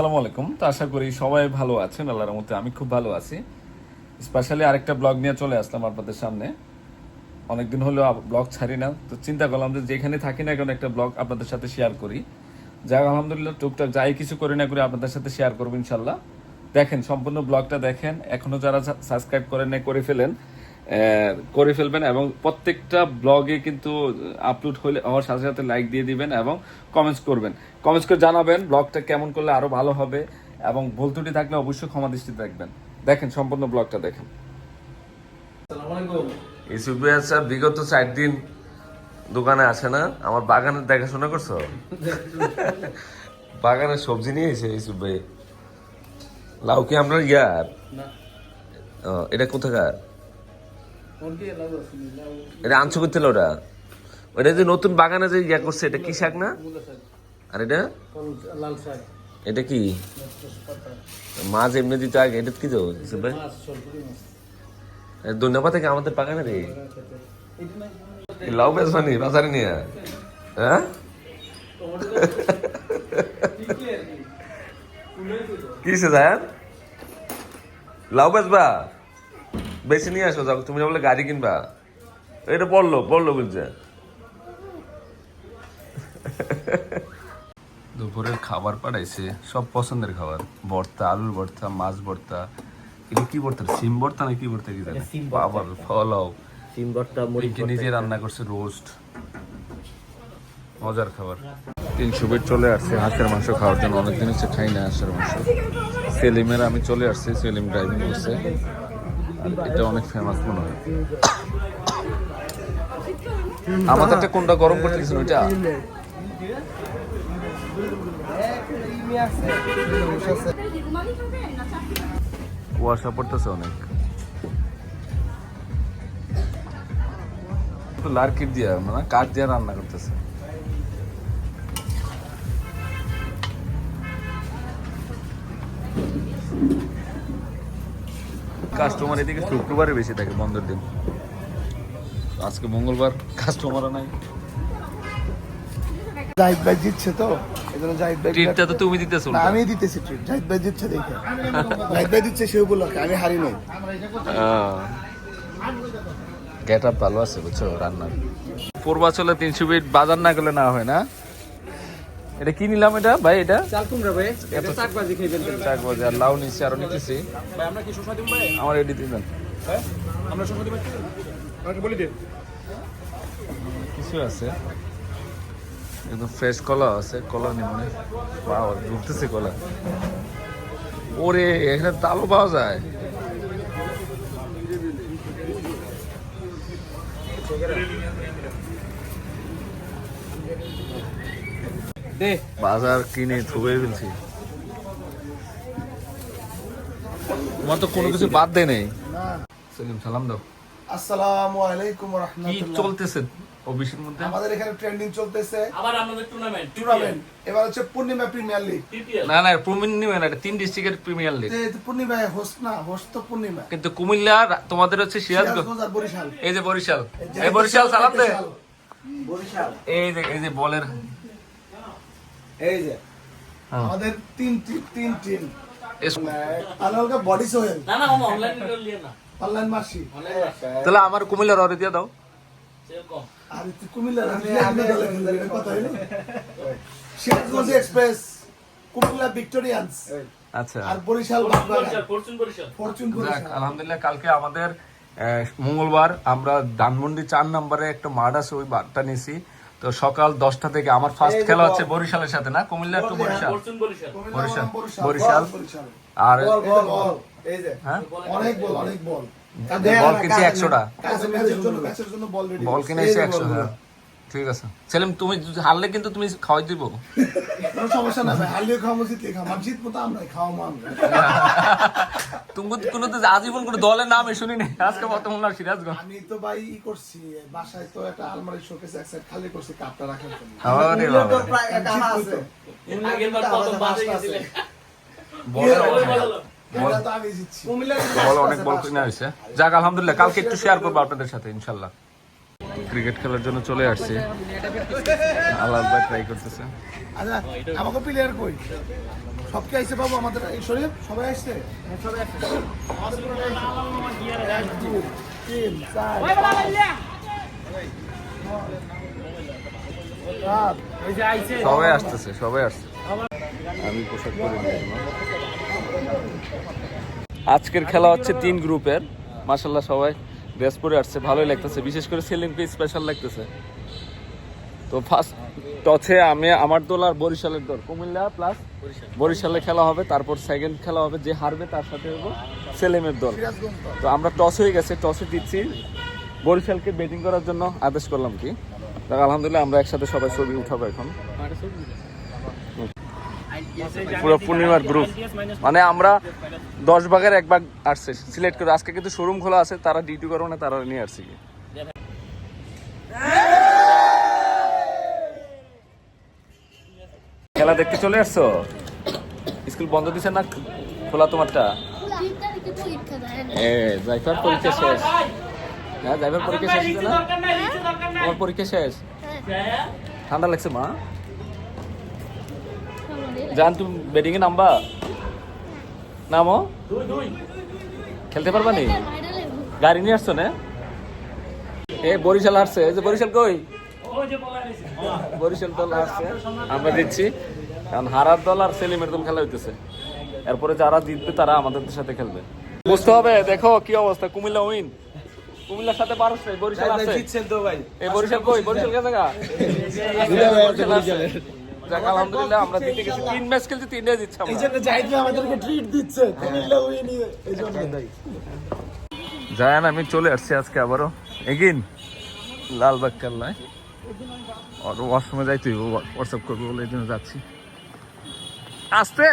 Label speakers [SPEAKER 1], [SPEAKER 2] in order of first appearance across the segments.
[SPEAKER 1] আসসালামু আলাইকুম। তো আশা করি সবাই ভালো আছেন, আল্লাহর মধ্যে আমি খুব ভালো আছি। স্পেশালি আরেকটা ব্লগ নিয়ে চলে আসলাম আপনাদের সামনে। অনেকদিন হলো ব্লগ ছাড়ি না, তো চিন্তা করলাম যে যেখানে থাকি না কেন একটা ব্লগ আপনাদের সাথে শেয়ার করি। যাক, আলহামদুলিল্লাহ টুকটাক যাই কিছু করি না করি আপনাদের সাথে শেয়ার করব ইনশাল্লাহ। দেখেন, সম্পূর্ণ ব্লগটা দেখেন। এখনও যারা সাবস্ক্রাইব করেন করে ফেলেন। করে ফেলবেন এবং প্রত্যেকটা ব্লগে কিন্তু আপলোড হলে হওয়ার সাথে সাথে লাইক দিয়ে দিবেন এবং কমেন্টস করবেন। কমেন্টস করে জানাবেন ব্লগটা কেমন করলে আরও ভালো হবে এবং ভুল ত্রুটি থাকলে অবশ্যই ক্ষমা দৃষ্টি দেখবেন। দেখেন সম্পূর্ণ ব্লগটা দেখেন। ইসুফি আচ্ছা বিগত চার দিন দোকানে আসে না আমার বাগানের দেখাশোনা করছ? বাগানের সবজি নিয়ে এসে ইসুফ ভাই লাউ কি আপনার ইয়ার? ও, এটা কোথাকার? এটা করতে ওটা। ওটা যে নতুন বাগানে যে ইয়া করছে, এটা কি শাক না? আর এটা?
[SPEAKER 2] লাল শাক
[SPEAKER 1] এটা কি? মাছ এমনি দিতে আগে, এটা কি
[SPEAKER 2] মাছ
[SPEAKER 1] ধন্যবাদ আমাদের বাগানে রে। কি লাউ বেচবানি বাজারে নিয়ে হ্যাঁ? কিসে যায় লাউ বেচবা বেশি নিয়ে আসো যাও। তুমি বলে গাড়ি কিনবা। এটা পড়ল পড়ল বলছে। দুপুরের খাবার পাঠাইছে সব পছন্দের খাবার। ভর্তা আলুর ভর্তা মাছ ভর্তা। এটা কি ভর্তা? সিম ভর্তা না কি ভর্তা কি জানে। বাবার ফলাও।
[SPEAKER 2] সিম ভর্তা
[SPEAKER 1] নিজে রান্না করছে রোস্ট। মজার খাবার। তিনশো বেড চলে আসছে হাঁসের মাংস খাওয়ার জন্য। অনেকদিন হচ্ছে খাই না হাঁসের মাংস। সেলিমের আমি চলে আসছি সেলিম ড্রাইভিং করছে। এটা অনেক ফেমাস মনে হয়। আমাদের একটা কোনটা গরম করতে গেছিল ওইটা? কুয়াশা পড়তেছে অনেক। লার্কিট দিয়া মানে কাঠ দিয়া রান্না করতেছে। কাস্টমার এদিকে শুক্রবারে বেশি থাকে বন্ধের দিন। আজকে মঙ্গলবার কাস্টমারও নাই।
[SPEAKER 3] জাহিদ ভাই জিতছে তো? এই জাহিদ ভাই
[SPEAKER 1] ট্রিটটা তো তুমি দিতেছো
[SPEAKER 3] না আমি দিতেছি ট্রিট জাহিদ ভাই জিতছে দেখে। জাহিদ ভাই দিচ্ছে সে উপলক্ষে আমি হারি নাই।
[SPEAKER 1] গেট আপ ভালো আছে বুঝছ? রান্নার পূর্বাচলে তিনশো ফিট বাজার না গেলে না হয় না? এটা কি নিলাম এটা? ভাই এটা?
[SPEAKER 2] চাল কুমড়া ভাই। এটা শাক ভাজি খাইবেন
[SPEAKER 1] চাক বাজে আর লাউ নিচ্ছি আরও নিতেছি।
[SPEAKER 2] ভাই আমরা কি সুস্বাদু ভাই?
[SPEAKER 1] আমার এডি দিবেন।
[SPEAKER 2] হ্যাঁ? আমরা সুস্বাদু ভাই আমাকে বলি দে।
[SPEAKER 1] কিছু আছে। একদম ফ্রেশ কলা আছে কলা নিমনে পাওয়া ঢুকতেছে কলা। ওরে এখানে তালও পাওয়া যায়। বাজার কিনে থুবে ফেলছি। তোমার তো কোনো কিছু বাদ দেয় নেই। সেলিম সালাম দাও।
[SPEAKER 3] আসসালামু আলাইকুম
[SPEAKER 1] কি চলতেছে অফিসের মধ্যে?
[SPEAKER 3] আমাদের এখানে ট্রেন্ডিং চলতেছে।
[SPEAKER 2] আবার আমাদের টুর্নামেন্ট
[SPEAKER 3] টুর্নামেন্ট এবার হচ্ছে পূর্ণিমা প্রিমিয়ার লিগ।
[SPEAKER 1] না না প্রিমিয়ার না এটা তিন ডিস্ট্রিক্টের প্রিমিয়ার লিগ।
[SPEAKER 3] পূর্ণিমা হোস্ট না হোস্ট তো পূর্ণিমা।
[SPEAKER 1] কিন্তু কুমিল্লা তোমাদের হচ্ছে সিরাজগঞ্জ
[SPEAKER 3] সিরাজগঞ্জ বরিশাল।
[SPEAKER 1] এই যে বরিশাল। এই বরিশাল সালাম দে।
[SPEAKER 3] বরিশাল।
[SPEAKER 1] এই যে এই যে বলের
[SPEAKER 3] এই যে
[SPEAKER 1] হ্যাঁ।
[SPEAKER 3] আমাদের তিন তিন টিম। বডি সোহেল
[SPEAKER 2] না না অনলাইন না।
[SPEAKER 3] পাল্লান মাসি
[SPEAKER 1] তাহলে আমার কুমিল্লার অরে দিয়ে দাও।
[SPEAKER 3] আর আমি কথা হইল সিরাজগঞ্জ এক্সপ্রেস কুমিল্লা ভিক্টোরিয়ান্স
[SPEAKER 1] আচ্ছা।
[SPEAKER 3] আর বরিশাল
[SPEAKER 2] বরিশাল ফরচুন বরিশাল।
[SPEAKER 3] ফরচুন বরিশাল।
[SPEAKER 1] আলহামদুলিল্লাহ কালকে আমাদের আহ, মঙ্গলবার আমরা ধানমন্ডি চার নম্বরে একটা মাঠ আছে ওই মাঠটা নিছি তো সকাল দশটা থেকে আমার ফার্স্ট খেলা হচ্ছে বরিশালের সাথে না? কুমিল্লা টু বরিশাল?
[SPEAKER 2] বরিশাল।
[SPEAKER 1] বরিশাল, আর
[SPEAKER 3] বল বল বল। এই যে
[SPEAKER 1] হ্যাঁ?
[SPEAKER 3] অনেক বল অনেক বল।
[SPEAKER 1] বল কিনছি একশোটা?
[SPEAKER 3] বল
[SPEAKER 1] কিনে এসে একশো হ্যাঁ ঠিক আছে। সেলিম তুমি হারলে কিন্তু তুমি খাওয়াই দিব।
[SPEAKER 3] কোনো সমস্যা না ভাই। হারলেও খাওয়াবো জিতলে খাওয়া আর জিতবো আমরা খাওয়াবো আমরা।
[SPEAKER 1] তুমি কোনো তো আজীবন কোনো দলের নাম শুনি নাই। আজকে বর্তমান না সিরাজগঞ্জ।
[SPEAKER 3] আমি তো ভাই ই করছি বাসায় তো একটা আলমারি শোকেস এক সাইড খালি করছি কাপটা রাখার জন্য।
[SPEAKER 1] আরে বাবা।
[SPEAKER 3] জিতবো তো।
[SPEAKER 2] আগের বার প্রথম বাজে গেছিলে
[SPEAKER 1] বলের
[SPEAKER 2] বল। বল
[SPEAKER 3] এটা তো আমি জিতছি।
[SPEAKER 1] বল অনেক বল কিনে হয়েছে যাক আলহামদুলিল্লাহ কালকে একটু শেয়ার করব আপনাদের সাথে ইনশাল্লাহ। ক্রিকেট খেলার জন্য চলে আসছে। আল্লাহ ট্রাই করতেছে।
[SPEAKER 3] আচ্ছা আমাকে প্লেয়ার কই? সব কি আইছে বাবু আমাদের এই শরীর সবাই আসছে এক, দুই, তিন, চার,
[SPEAKER 1] সবাই আসতেছে সবাই আসছে। আমি পোশাক পরে আজকের খেলা হচ্ছে তিন গ্রুপের। মাসাল্লাহ সবাই ড্রেস পরে আসছে ভালোই লাগতেছে। বিশেষ করে সেলিমকে স্পেশাল লাগতেছে। তো ফার্স্ট টসে আমি আমার দল আর বরিশালের দল। কুমিল্লা প্লাস বরিশালে খেলা হবে, তারপর সেকেন্ড খেলা হবে, যে হারবে তার সাথে হব সেলিমের দল। তো আমরা টস হয়ে গেছে টসে দিচ্ছি। বরিশালকে ব্যাটিং করার জন্য আদেশ করলাম কি? আলহামদুলিল্লাহ আমরা একসাথে সবাই ছবি উঠাবো এখন। পুরো পূর্ণিমার গ্রুপ মানে আমরা দশ ভাগের এক ভাগ আসছে। সিলেক্ট করে আজকে কিন্তু শোরুম খোলা আছে, তারা ডিউটি করব না, তারা নিয়ে আসছে কি? খেলা দেখতে চলে আসছো? স্কুল বন্ধ দিছে না খোলা তোমারটা? জাইফার পরীক্ষা শেষ। হ্যাঁ জাইফার পরীক্ষা শেষ না? তোমার পরীক্ষা শেষ? ঠান্ডা লাগছে, মা? জান, তুমি ব্যাটিং এ নামবা? নামো? খেলতে পারবা নি? গাড়ি নিয়ে আসছো না? এ, বরিশাল আসছে। যে বরিশাল কই? বরিশাল দল আমরা দিচ্ছি। কারণ হারার দল আর সেলিমের দল খেলা হইতেছে। এরপরে যারা জিতবে তারা আমাদের সাথে খেলবে। বুঝতে হবে দেখো কি অবস্থা। কুমিল্লা উইন। কুমিল্লার সাথে পারস নাই, বরিশাল আছে। এই বরিশাল কই? বরিশাল কে জায়গা বরিশাল আছে। যাক আলহামদুলিল্লাহ আমরা জিতে গেছি। তিন ম্যাচ খেলছি তিনটাই জিতছি আমরা।
[SPEAKER 3] এই জাহিদ ভাই আমাদেরকে ট্রিট দিচ্ছে। কুমিল্লা উইনি এই
[SPEAKER 1] জায়ান আমি চলে আসছি আজকে আবারও। এগিন লালবাগ কেল্লায় আর ওয়াশরুমে যাইতে হোয়াটসঅ্যাপ করব বলে এই জন্য যাচ্ছি। আসতে!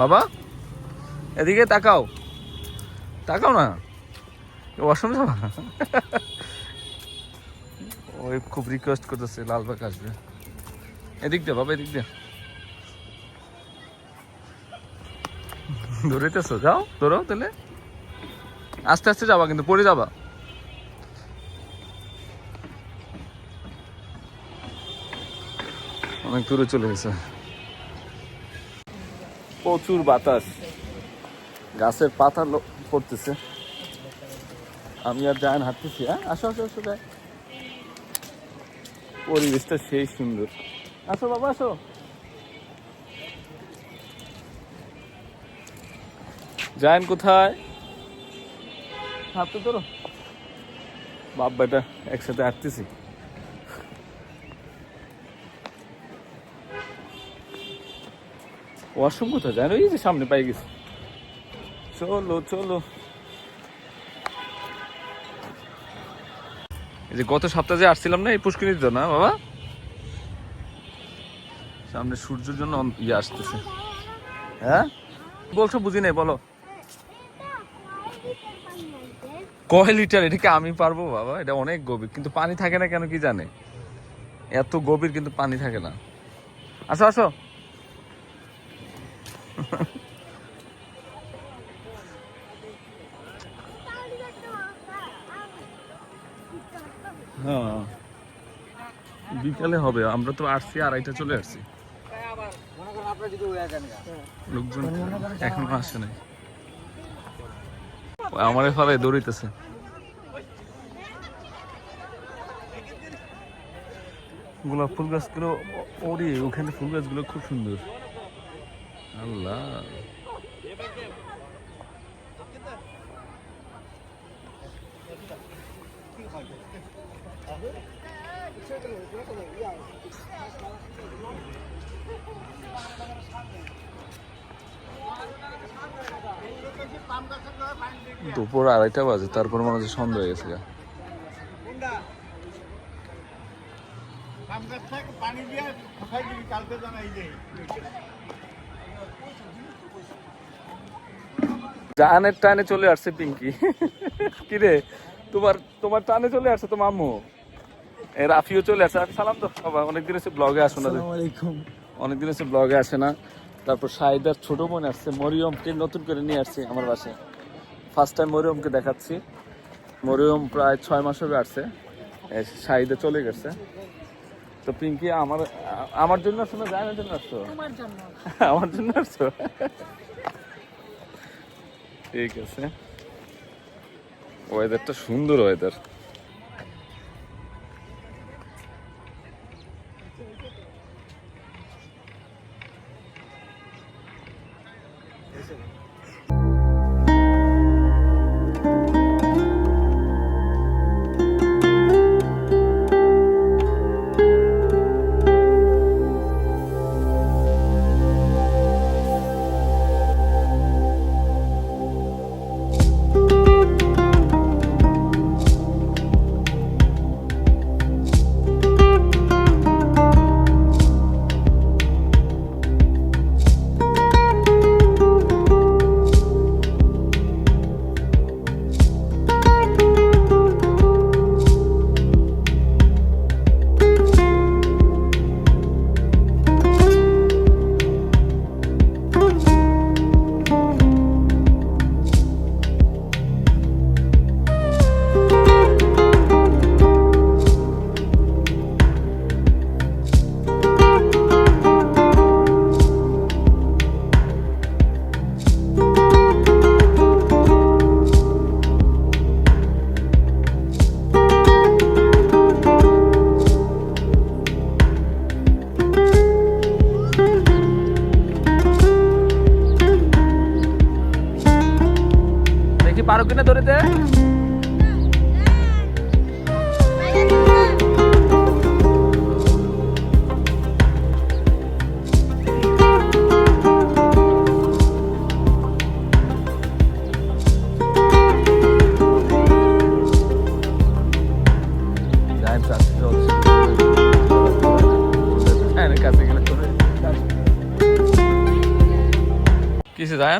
[SPEAKER 1] বাবা, এদিকে তাকাও। তাকাও না। ওয়াশরুম যাবা? ওই খুব রিকোয়েস্ট করতেছে, লালবাগ আসবে। এদিক দে বাবা, এদিক দে দৌড়াইতেছো যাও দৌড়াও তাহলে। আস্তে আস্তে যাবা কিন্তু, পড়ে যাবা। অনেক দূরে চলে গেছে। প্রচুর বাতাস। গাছের পাতা পড়তেছে। আমি আর জায়ান হাঁটতেছি হ্যাঁ? আসো আসো আসো পরিবেশটা সেই সুন্দর। আসো বাবা, আসো। জায়ান কোথায়? হাতে ধরো। বাপ বেটা একসাথে হাঁটতেছি। ওয়াশরুম কোথায়? জানো এই যে সামনে পাই গেছি। চলো চলো। এই যে গত সপ্তাহে আসছিলাম না এই পুষ্করির জন্য বাবা? সামনে সূর্যের জন্য ইয়ে আসতেছে। হ্যাঁ? বলছো বুঝি নাই বলো। কয় লিটার এটাকে আমি পারব বাবা? এটা অনেক গভীর। কিন্তু পানি থাকে না কেন কি জানে? এত গভীর কিন্তু পানি থাকে না। আসো আসো। হ্যাঁ। বিকালে হবে। আমরা তো আসছি আড়াইটা চলে আসছি। লোকজন এখনও আসে নাই। আমার ফলে দৌড়িতেছে গোলাপ ফুল গাছগুলো ওরে ওখানে ফুল গাছগুলো খুব সুন্দর। আল্লাহ। দুপুর আড়াইটা বাজে তারপর মনে হচ্ছে সন্ধ্যা হয়ে গেছে। জাহানের টানে চলে আসছে পিঙ্কি। কিরে তোমার তোমার টানে চলে আসছে আম্মু এ রাফিও চলে আসছে। সালাম তো বাবা অনেকদিন হচ্ছে ব্লগে আসো না অনেকদিন হচ্ছে ব্লগে আসে না। তারপর শাহিদার ছোট বোন আসছে মরিয়মকে নতুন করে নিয়ে আসছে আমার বাসায়। ফার্স্ট টাইম মরিয়মকে দেখাচ্ছি। মরিয়ম প্রায় ছয় মাস হবে আসছে। সাইডে চলে গেছে। তো পিঙ্কি আমার আমার জন্য আসছো না জায়গার জন্য আসছো?
[SPEAKER 4] জন্য।
[SPEAKER 1] আমার জন্য আসছো? ঠিক আছে। ওয়েদারটা সুন্দর ওয়েদার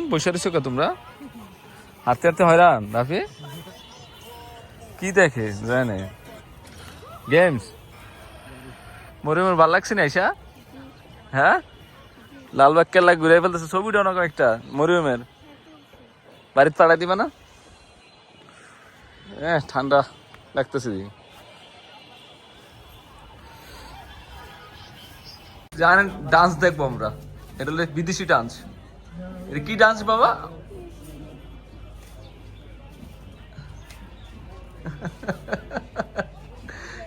[SPEAKER 1] জায়ান বসে রয়েছো কে তোমরা? হাতে হাতে হয়রান, রাফি? কি দেখে? জানে গেমস মরে মোর ভালো লাগছে না আইসা হ্যাঁ? লালবাগ কেল্লা ঘুরে ফেলতেছে ছবিটা অনেক একটা মরিয়মের বাড়িতে পাড়াই দিবা না? হ্যাঁ ঠান্ডা লাগতেছে জানেন ডান্স দেখব আমরা। এটা হলো বিদেশি ডান্স এটা কি ডান্স বাবা?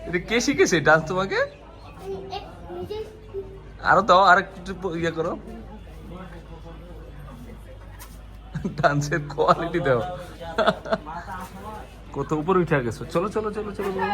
[SPEAKER 1] এটা কে শিখেছে ডান্স তোমাকে? আরও দাও, আর একটু ইয়ে করো। ডান্সের কোয়ালিটি দাও। কত উপরে উঠে গেছো। চলো চলো চলো চলো চলো।